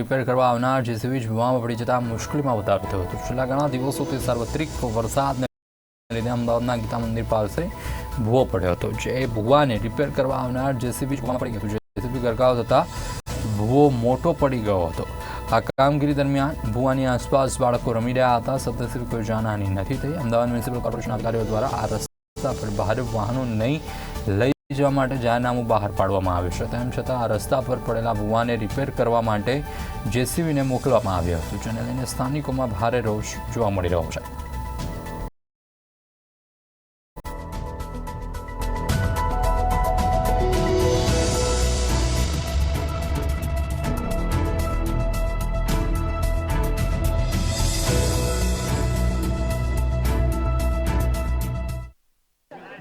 Repair કરવા આવનાર JCB ભૂવામાં પડી જતા મુશ્કેલીમાં વધારો થયો હતો. છેલ્લા ઘણા દિવસોથી સાર્વત્રિક વરસાદને લીધે અમદાવાદના ગીતા મંદિર પાસે ભૂવો પડ્યો હતો. જે ભૂવાને રિપેર કરવા આવનાર જેસીબી ભૂવામાં પડી ગયું જેસીબી ગરકાવ થતાં ભૂવો મોટો પડી ગયો હતો. આ કામગીરી દરમિયાન ભૂવાની આસપાસ બાળકો રમી રહ્યા હતા. સદસ્ય કોઈ જાનહાની નથી થઈ. અમદાવાદ મ્યુનિસિપલ કોર્પોરેશન અધિકારીઓ દ્વારા આ રસ્તા પર ભારે વાહનો નહીં લઈ જવા માટે જાહેરનામું બહાર પાડવામાં આવ્યું છે. તેમ છતાં આ રસ્તા પર પડેલા ભૂવાને રિપેર કરવા માટે જેસીબીને મોકલવામાં આવ્યું હતું. જેને લઈને સ્થાનિકોમાં ભારે રોષ જોવા મળી રહ્યો છે.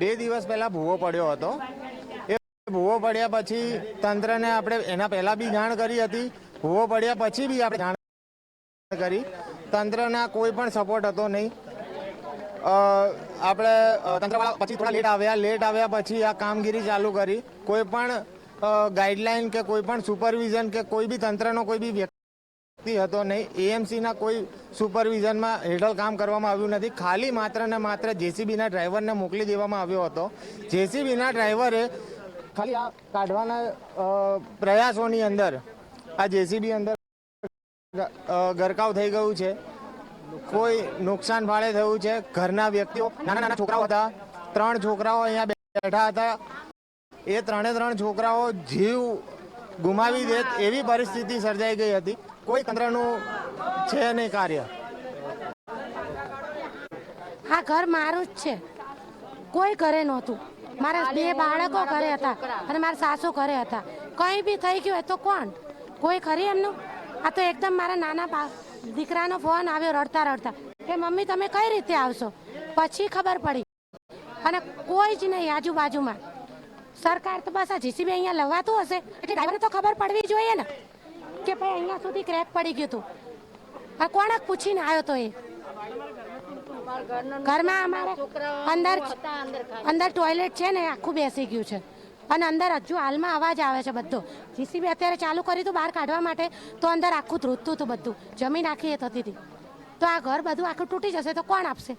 બે દિવસ પહેલા ભૂવો પડ્યો હતો. ભૂવો પડ્યા પછી તંત્રને આપણે એના પહેલા બી જાણ કરી હતી. ભૂવો પડ્યા પછી બી આપણે જાણ કરી. તંત્રના કોઈ પણ સપોર્ટ હતો નહીં. આપણે તંત્રવાળા પછી થોડા લેટ આવ્યા. લેટ આવ્યા પછી આ કામગીરી ચાલુ કરી. કોઈ પણ ગાઈડલાઈન કે કોઈ પણ સુપરવિઝન કે કોઈ બી તંત્રનો કોઈ બી વ્યક્તિ હતો નહીં. એએમસીના કોઈ સુપરવિઝનમાં હેઠળ કામ કરવામાં આવ્યું નથી. ખાલી માત્ર ને માત્ર જેસીબીના ડ્રાઈવરને મોકલી દેવામાં આવ્યો હતો. જેસીબીના ડ્રાઈવરે ખાલી આ કાઢવાના પ્રયાસોની અંદર, આ જેસીબી અંદર ગરકાવ થઈ ગયું છે. કોઈ નુકસાન ભાડે થયું છે. ઘરના વ્યક્તિઓ, નાના નાના છોકરાઓ હતા. ત્રણ છોકરાઓ અહીંયા બેઠા હતા. એ ત્રણે ત્રણ છોકરાઓ જીવ ગુમાવી દે એવી પરિસ્થિતિ સર્જાઈ ગઈ હતી. કોઈ તંત્રનું છે નહીં કાર્ય. આ ઘર મારું જ છે. કોઈ ઘરે નહોતું. મારા બે બાળકો ઘરે હતા અને મારા સાસુ ઘરે હતા. કંઈ બી થઈ ગયું હોય તો કોણ? કોઈ ખરી એમનું? આ તો એકદમ મારા નાના દીકરાનો ફોન આવ્યો રડતા રડતા. કે મમ્મી તમે કઈ રીતે આવશો? પછી ખબર પડી. અને કોઈ જ નહીં આજુબાજુમાં. સરકાર તો બસ આ જીસીબી અહીંયા લવાતું હશે. એટલે ડ્રાઈવરને તો ખબર પડવી જોઈએ ને. કે ભાઈ અહીંયા સુધી ક્રેક પડી ગયું હતું. આ કોણે પૂછીને આવ્યો તો એ? ઘરમાં અમારે અંદર અંદર ટોયલેટ છે ને આખું બેસી ગયું છે. અને અંદર હજુ હાલમાં અવાજ આવે છે બધો. જીસીબી અત્યારે ચાલુ કર્યું હતું બહાર કાઢવા માટે તો અંદર આખું ધ્રુજતું હતું બધું. જમીન આખી એ થતી હતી. તો આ ઘર બધું આખું તૂટી જશે તો કોણ આપશે?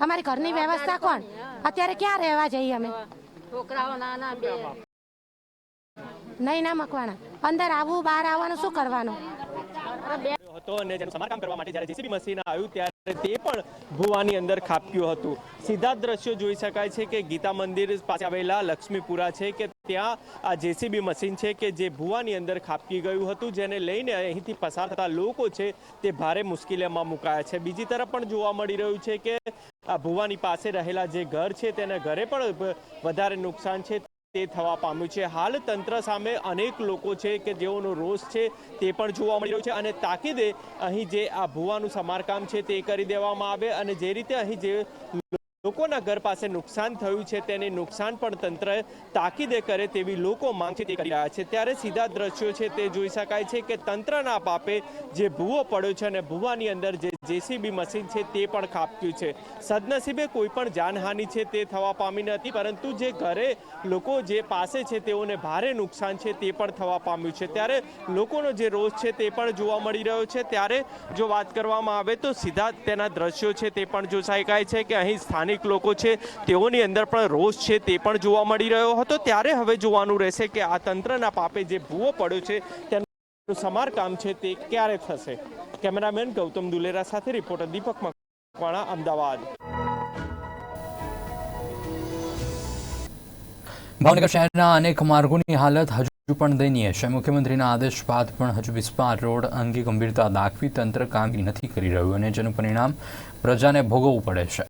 અમારી ઘરની વ્યવસ્થા કોણ? અત્યારે ક્યાં રહેવા જઈએ અમે? છોકરાઓ નાના બે. નહીં ના મકવાના અંદર આવવું બહાર આવવાનું શું કરવાનું? હતો અને જેનું સમારકામ કરવા માટે જ્યારે જેસીબી મશીન આવ્યું ત્યારે તે પણ ભુવાની અંદર ખાપ્યું હતું. સીધા દ્રશ્યો જોઈ શકાય છે કે ગીતા મંદિર પાસે આવેલા લક્ષ્મીપુરા છે કે ત્યાં આ જેસીબી મશીન છે કે જે ભુવાની અંદર ખાપકી ગયું હતું, જેને લઈને અહીંથી પસાર થતા લોકો છે તે ભારે મુશ્કેલીમાં મુકાયા છે. બીજી તરફ પણ જોવા મળી રહ્યું છે કે આ ભુવાની પાસે રહેલા જે ઘર છે, તેના ઘરે પણ વધારે નુકસાન છે. તે થવા પામ્યું છે. હાલ તંત્ર સામે અનેક લોકો છે કે જેઓનો રોષ છે તે પણ જોવા મળી રહ્યો છે અને તાકીદે અહીં જે આ ભુવાનું સમારકામ છે તે કરી દેવામાં આવે અને જે રીતે અહીં જે લોકોના ઘર પાસે નુકસાન થયું છે, તેને નુકસાન પણ તંત્ર તાકીદે કરે તેવી લોકો માંગ છે કરી રહ્યા છે. ત્યારે સીધા દ્રશ્યો છે, તે જોઈ શકાય છે કે તંત્રના પાપે જે ભૂવો પડ્યો છે અને ભૂવાની અંદર જે જેસીબી મશીન છે, તે પણ ખાબક્યું છે. સદનસીબે કોઈ પણ જાનહાનિ છે, તે થવા પામી નથી, પરંતુ જે ઘરે લોકો જે પાસે છે, તેઓને ભારે નુકસાન છે, તે પણ થવા પામ્યું છે. ત્યારે લોકોનો જે રોષ છે, તે પણ જોવા મળી રહ્યો છે. ત્યારે જો વાત કરવામાં આવે તો સીધા તેના દ્રશ્યો છે, તે પણ જોઈ શકાય છે કે અહીં સ્થાનિક લોકો છે, તેઓની અંદર પણ રોષ છે તે પણ જોવા મળી રહ્યો હતો. ત્યારે હવે જોવાનું રહેશે કે આ તંત્રના પાપે જે ભૂવો પડ્યો છે, તેનું સમારકામ છે તે ક્યારે થશે? કેમેરામેન ગૌતમ દુલેરા સાથે રિપોર્ટર દીપક મકવાણા, અમદાવાદ. ભાવનગર શહેરના અનેક માર્ગોની હાલત હજુ પણ દયનીય છે. મુખ્યમંત્રીના આદેશ બાદ પણ હજુ વિસ્પાર રોડ અંગે ગંભીરતા દાખવી તંત્ર કામગીરી નથી કરી રહ્યું અને જેનું પરિણામ પ્રજાને ભોગવવું પડે છે.